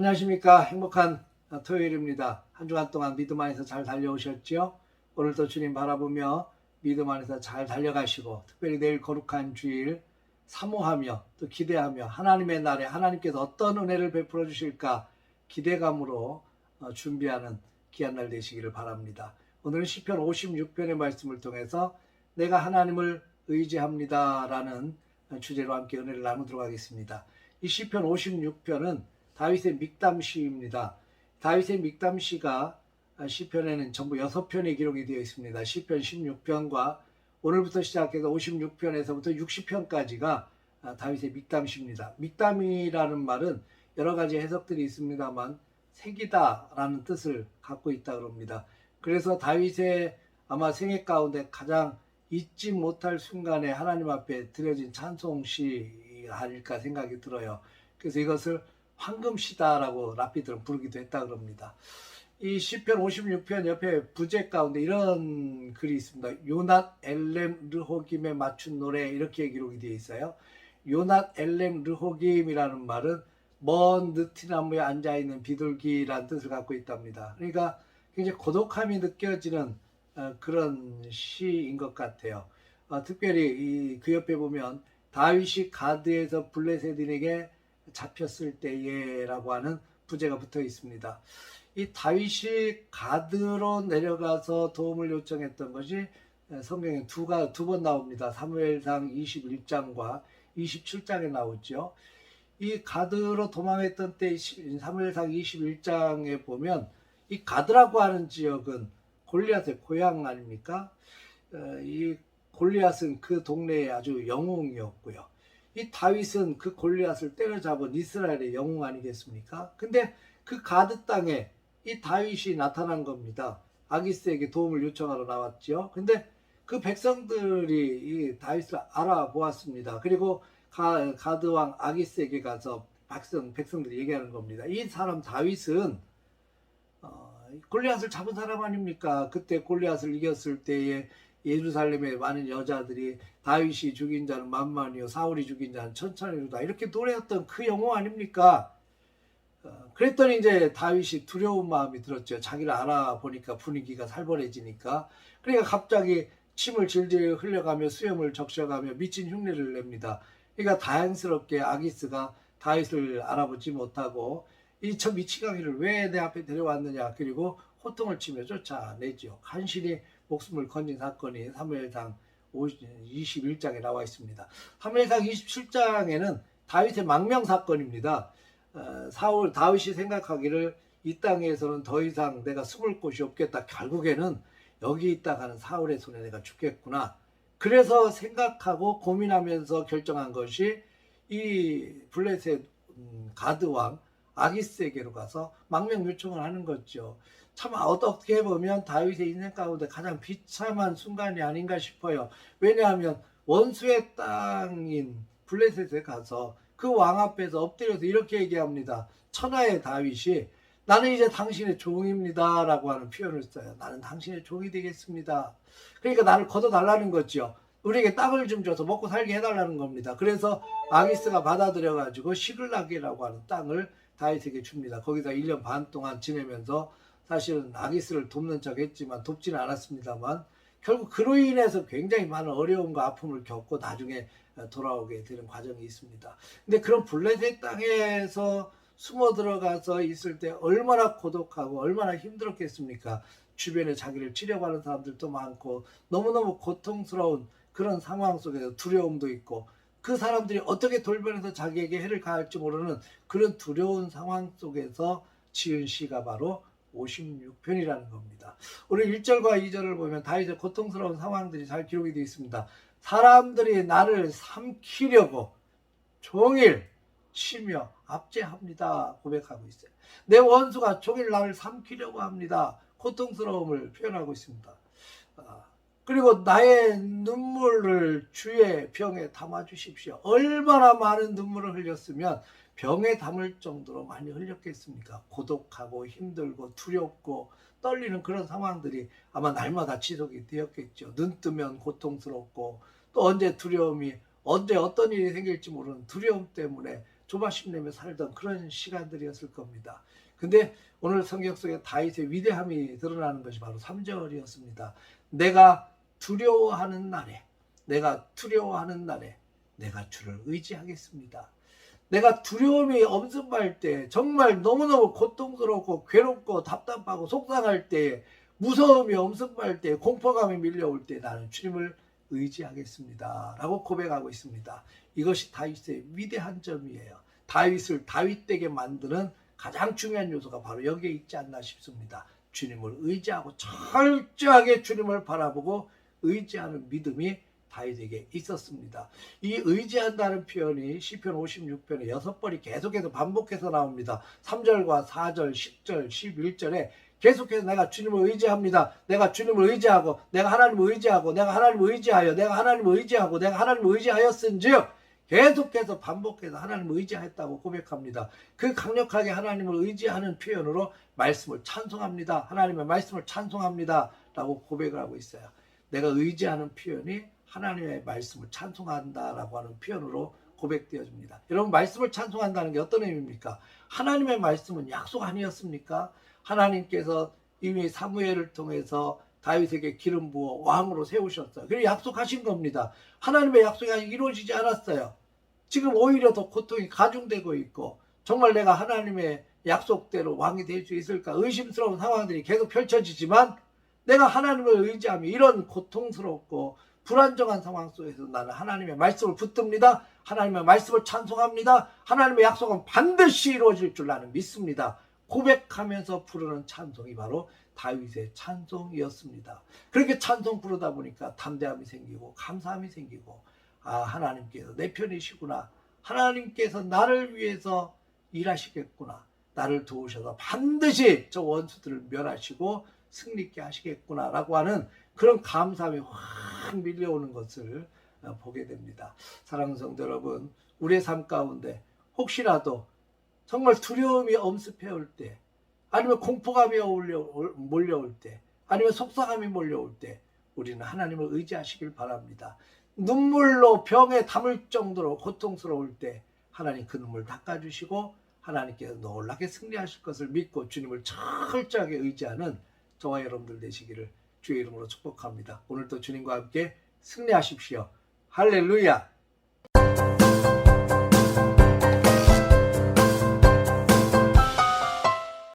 안녕하십니까. 행복한 토요일입니다. 한 주간 동안 믿음 안에서 잘 달려오셨지요? 오늘도 주님 바라보며 믿음 안에서 잘 달려가시고 특별히 내일 거룩한 주일 사모하며 또 기대하며 하나님의 날에 하나님께서 어떤 은혜를 베풀어 주실까 기대감으로 어, 준비하는 귀한 날 되시기를 바랍니다. 오늘은 시편 56편의 말씀을 통해서 내가 하나님을 의지합니다라는 주제로 함께 은혜를 나누도록 하겠습니다. 이 시편 56편은 다윗의 믹담시입니다. 다윗의 믹담시가 시편에는 전부 6편이 기록이 되어 있습니다. 시편 16편과 오늘부터 시작해서 56편에서부터 60편까지가 다윗의 믹담시입니다. 믹담이라는 말은 여러 가지 해석들이 있습니다만 색이다라는 뜻을 갖고 있다 그럽니다. 그래서 다윗의 아마 생애 가운데 가장 잊지 못할 순간에 하나님 앞에 드려진 찬송시 아닐까 생각이 들어요. 그래서 이것을 황금시다라고 랍비들은 부르기도 했다 그럽니다. 이 시편 56편 옆에 부제 가운데 이런 글이 있습니다. 요낫 엘렘 르호김에 맞춘 노래 이렇게 기록이 되어 있어요. 요낫 엘렘 르호김이라는 말은 먼 느티나무에 앉아 있는 비둘기라는 뜻을 갖고 있답니다. 그러니까 굉장히 고독함이 느껴지는 어, 그런 시인 것 같아요. 어, 특별히 이, 그 옆에 보면 다윗이 가드에서 블레셋인에게 잡혔을 때에라고 하는 부제가 붙어 있습니다. 이 다윗이 가드로 내려가서 도움을 요청했던 것이 성경에 두가 두 번 나옵니다. 사무엘상 21장과 27장에 나오죠. 이 가드로 도망했던 때 사무엘상 21장에 보면 이 가드라고 하는 지역은 골리앗의 고향 아닙니까? 어, 이 골리앗은 그 동네의 아주 영웅이었고요. 이 다윗은 그 골리앗을 때려잡은 이스라엘의 영웅 아니겠습니까? 근데 그 가드 땅에 이 다윗이 나타난 겁니다. 아기스에게 도움을 요청하러 나왔죠. 근데 그 백성들이 이 다윗을 알아보았습니다. 그리고 가, 가드 왕 아기스에게 가서 백성, 백성들이 얘기하는 겁니다. 이 사람 다윗은 어, 골리앗을 잡은 사람 아닙니까? 그때 골리앗을 이겼을 때에 예루살렘의 많은 여자들이 다윗이 죽인 자는 만만이요 사울이 죽인 자는 천천히로다 이렇게 노래했던 그 영웅 아닙니까? 어, 그랬더니 이제 다윗이 두려운 마음이 들었죠. 자기를 알아보니까 분위기가 살벌해지니까 그러니까 갑자기 침을 질질 흘려가며 수염을 적셔가며 미친 흉내를 냅니다. 그러니까 다행스럽게 아기스가 다윗을 알아보지 못하고 이 저 미치광이를 왜 내 앞에 데려왔느냐 그리고 호통을 치며 쫓아내죠. 간신히 목숨을 건진 사건이 사무엘상 21장에 나와 있습니다. 사무엘상 27장에는 다윗의 망명 사건입니다. 어, 사울 다윗이 생각하기를 이 땅에서는 더 이상 내가 숨을 곳이 없겠다. 결국에는 여기 있다가는 사울의 손에 내가 죽겠구나. 그래서 생각하고 고민하면서 결정한 것이 이 블레셋 음, 가드 왕 아기스에게로 가서 망명 요청을 하는 거죠. 참 어떻게 보면 다윗의 인생 가운데 가장 비참한 순간이 아닌가 싶어요. 왜냐하면 원수의 땅인 블레셋에 가서 그 왕 앞에서 엎드려서 이렇게 얘기합니다. 천하의 다윗이 나는 이제 당신의 종입니다. 라고 하는 표현을 써요. 나는 당신의 종이 되겠습니다. 그러니까 나를 걷어달라는 거죠. 우리에게 땅을 좀 줘서 먹고 살게 해달라는 겁니다. 그래서 아기스가 받아들여가지고 시글락이라고 하는 땅을 다윗에게 줍니다. 거기다 1년 반 동안 지내면서 사실은 아기스를 돕는 척 했지만 돕지는 않았습니다만 결국 그로 인해서 굉장히 많은 어려움과 아픔을 겪고 나중에 돌아오게 되는 과정이 있습니다. 근데 그런 블레셋 땅에서 숨어 들어가서 있을 때 얼마나 고독하고 얼마나 힘들었겠습니까? 주변에 자기를 치려고 사람들도 많고 너무너무 고통스러운 그런 상황 속에서 두려움도 있고 그 사람들이 어떻게 돌변해서 자기에게 해를 가할지 모르는 그런 두려운 상황 속에서 지은 시가 바로 56편이라는 겁니다. 오늘 1절과 2절을 보면 다윗의 고통스러운 상황들이 잘 기록이 되어 있습니다. 사람들이 나를 삼키려고 종일 치며 압제합니다. 고백하고 있어요. 내 원수가 종일 나를 삼키려고 합니다. 고통스러움을 표현하고 있습니다. 아, 그리고 나의 눈물을 주의 병에 담아 주십시오. 얼마나 많은 눈물을 흘렸으면 병에 담을 정도로 많이 흘렸겠습니까? 고독하고 힘들고 두렵고 떨리는 그런 상황들이 아마 날마다 지속이 되었겠죠. 눈 뜨면 고통스럽고 또 언제 두려움이 언제 어떤 일이 생길지 모르는 두려움 때문에 조바심 내며 살던 그런 시간들이었을 겁니다. 근데 오늘 성경 속에 다윗의 위대함이 드러나는 것이 바로 3절이었습니다. 내가 두려워하는 날에 내가 두려워하는 날에 내가 주를 의지하겠습니다. 내가 두려움이 엄습할 때 정말 너무너무 고통스럽고 괴롭고 답답하고 속상할 때 무서움이 엄습할 때 공포감이 밀려올 때 나는 주님을 의지하겠습니다. 라고 고백하고 있습니다. 이것이 다윗의 위대한 점이에요. 다윗을 다윗되게 만드는 가장 중요한 요소가 바로 여기에 있지 않나 싶습니다. 주님을 의지하고 철저하게 주님을 바라보고 의지하는 믿음이 다윗에게 있었습니다. 이 의지한다는 표현이 시편 56편에 여섯 번이 계속해서 반복해서 나옵니다. 3절과 4절, 10절, 11절에 계속해서 내가 주님을 의지합니다. 내가 주님을 의지하고 내가 하나님을 의지하고 내가 하나님을 의지하여 내가 하나님을 의지하고 내가 하나님을 의지하였은즉 계속해서 반복해서 하나님을 의지했다고 고백합니다. 그 강력하게 하나님을 의지하는 표현으로 말씀을 찬송합니다. 하나님의 말씀을 찬송합니다. 라고 고백을 하고 있어요. 내가 의지하는 표현이 하나님의 말씀을 찬송한다라고 하는 표현으로 고백되어집니다. 여러분 말씀을 찬송한다는 게 어떤 의미입니까? 하나님의 말씀은 약속 아니었습니까? 하나님께서 이미 사무엘을 통해서 다윗에게 기름 부어 왕으로 세우셨어요. 그리고 약속하신 겁니다. 하나님의 약속이 아직 이루어지지 않았어요. 지금 오히려 더 고통이 가중되고 있고 정말 내가 하나님의 약속대로 왕이 될 수 있을까 의심스러운 상황들이 계속 펼쳐지지만 내가 하나님을 의지하며 이런 고통스럽고 불안정한 상황 속에서 나는 하나님의 말씀을 붙듭니다. 하나님의 말씀을 찬송합니다. 하나님의 약속은 반드시 이루어질 줄 나는 믿습니다. 고백하면서 부르는 찬송이 바로 다윗의 찬송이었습니다. 그렇게 찬송 부르다 보니까 담대함이 생기고 감사함이 생기고 아 하나님께서 내 편이시구나. 하나님께서 나를 위해서 일하시겠구나. 나를 도우셔서 반드시 저 원수들을 멸하시고 승리케 하시겠구나라고 하는 그런 감사함이 확 밀려오는 것을 어, 보게 됩니다. 사랑하는 성도 여러분, 우리의 삶 가운데 혹시라도 정말 두려움이 엄습해 올 때, 아니면 공포감이 몰려올 때, 아니면 속상함이 몰려올 때, 우리는 하나님을 의지하시길 바랍니다. 눈물로 병에 담을 정도로 고통스러울 때, 하나님 그 눈물 닦아주시고, 하나님께서 놀랍게 승리하실 것을 믿고 주님을 철저하게 의지하는 저와 여러분들 되시기를 주의 이름으로 축복합니다. 오늘도 주님과 함께 승리하십시오. 할렐루야!